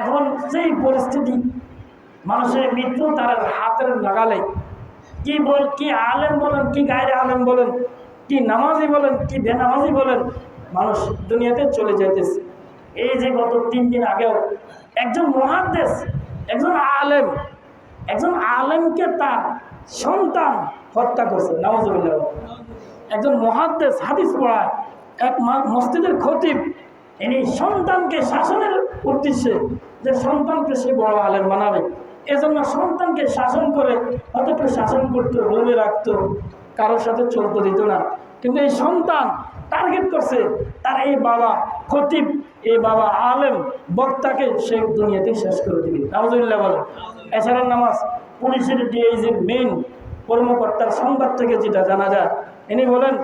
এখন সেই পরিস্থিতি, মানুষের মৃত্যু তার হাতের লাগালে কি বল কি আলেম বলেন, কি গায়ের আলেম বলেন, কি নামাজি বলেন, কি বেনামাজি বলেন, মানুষ দুনিয়াতে চলে যাইতেছে। এই যে গত তিন দিন আগেও একজন মহাদেশ একজন আলেম, একজন আলেমকে তার সন্তান হত্যা করছে নামাজুল্লাহ একজন মহাদ্দেশ হাদিস পড়ায়, এক মসজিদের খতিব ইনি সন্তানকে শাসনের উদ্দেশ্যে যে সন্তানকে সে বড় আলেম বানাবে, এজন্য সন্তানকে শাসন করে অতটুকু শাসন করতো, রুমে রাখতো, কারোর সাথে চলতে দিত না। কিন্তু এই সন্তান টার্গেট করছে, তার এই বাবা খতিব, এই বাবা আলেম, বক্তাকে সে দুনিয়াতে শেষ করে দিবে। নামাজুল্লাহ বলে এছাড়া নামাজ, পুলিশের ডিআইজির মেইন কর্মকর্তার সংবাদ থেকে যেটা জানা যায়, ইনি বলেন,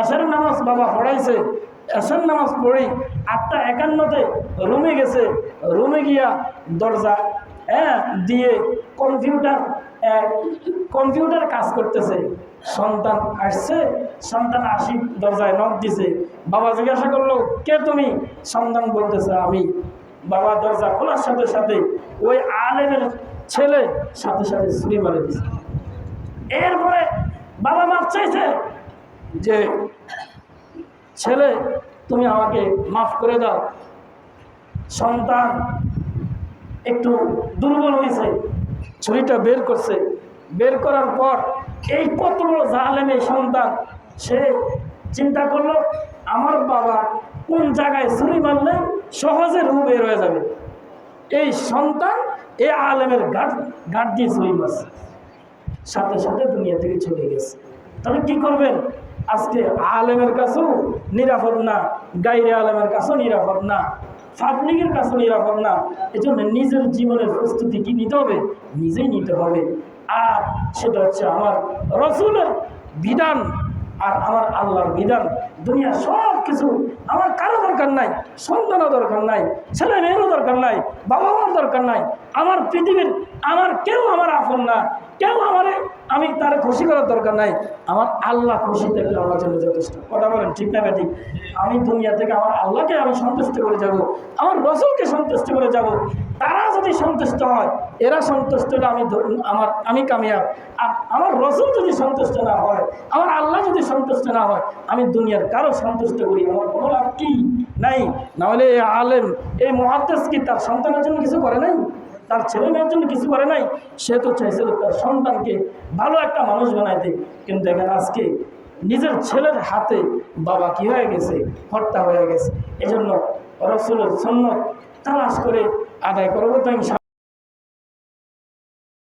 এসের নামাজ বাবা পড়াইছে, এসের নামাজ পড়ি আটটা একান্নতে রুমে গেছে, রুমে গিয়া দরজা হ্যাঁ দিয়ে কম্পিউটার কম্পিউটার কাজ করতেছে। সন্তান আসছে, সন্তান আসি দরজায় নখ দিছে। বাবা জিজ্ঞাসা করল, কে তুমি? সন্তান বলতেছে, আমি। বাবা দরজা খোলার সাথে সাথে ওই আলেমের ছেলে সাথে সাথে ছুরি মারে দিছে। এরপরে বাবা মাপ চাইছে যে, ছেলে, তুমি আমাকে মাফ করে দাও। সন্তান একটু দুর্বল হয়েছে, ছুরিটা বের করছে। বের করার পর এই কত বড় এই সন্তান, সে চিন্তা করল, আমার বাবা কোন জায়গায় ছুরি মারলে সহজে রু বের হয়ে যাবে? এই সন্তান এ আলেমের গাঠ গাঠ দিয়ে ছুরি মারছে। সাথে সাথে দুনিয়া থেকে চলে গেছে। তাহলে কি করবেন? আজকে আলেমের কাছেও নিরাপদ না, গাইরে আলেমের কাছেও নিরাপদ না পাবলিকের কাছেও নিরাপদ না। এই জন্য নিজের জীবনের প্রস্তুতি কি নিতে হবে? নিজেই নিতে হবে। আর সেটা হচ্ছে আমার রসুলের বিধান আর আমার আল্লাহর বিধান। দুনিয়া সব কিছু আমার দরকার নাই, সন্তানও দরকার নাই, ছেলে মেয়েরও দরকার নাই বাবা মার দরকার নাই। আমার পৃথিবীর, আমার কেউ আমার আপন না, কেউ আমার, আমি তার খুশি করার দরকার নাই। আমার আল্লাহ খুশি থাকলে আমার জন্য যথেষ্ট কথা বলেন, ঠিক না ঠিক। আমি দুনিয়া থেকে আমার আল্লাহকে আমি সন্তুষ্ট করে যাব, আমার রসুলকে সন্তুষ্ট করে যাব। তারা যদি সন্তুষ্ট হয়, এরা সন্তুষ্ট হলে আমি আমার, আমি কামিয়াব। আর আমার রসুল যদি সন্তুষ্ট না হয়, আমার আল্লাহ যদি সন্তুষ্ট না হয়, আমি দুনিয়ার কারও সন্তুষ্ট করি, আমার কোনো লাভ কি? নাই। নাহলে এই আলেম, এই মহাদ্দেশ কি তার সন্তানের জন্য কিছু করে নাই? তার ছেলে মেয়ের জন্য কিছু করে নাই? সে তো চাইছিল তার সন্তানকে ভালো একটা মানুষ বানাইতে। কিন্তু দেখেন আজকে নিজের ছেলের হাতে বাবা কি হয়ে গেছে? হত্যা হয়ে গেছে। এজন্য রসুলের সন্ন্যত তালাশ করে আদায় করব তো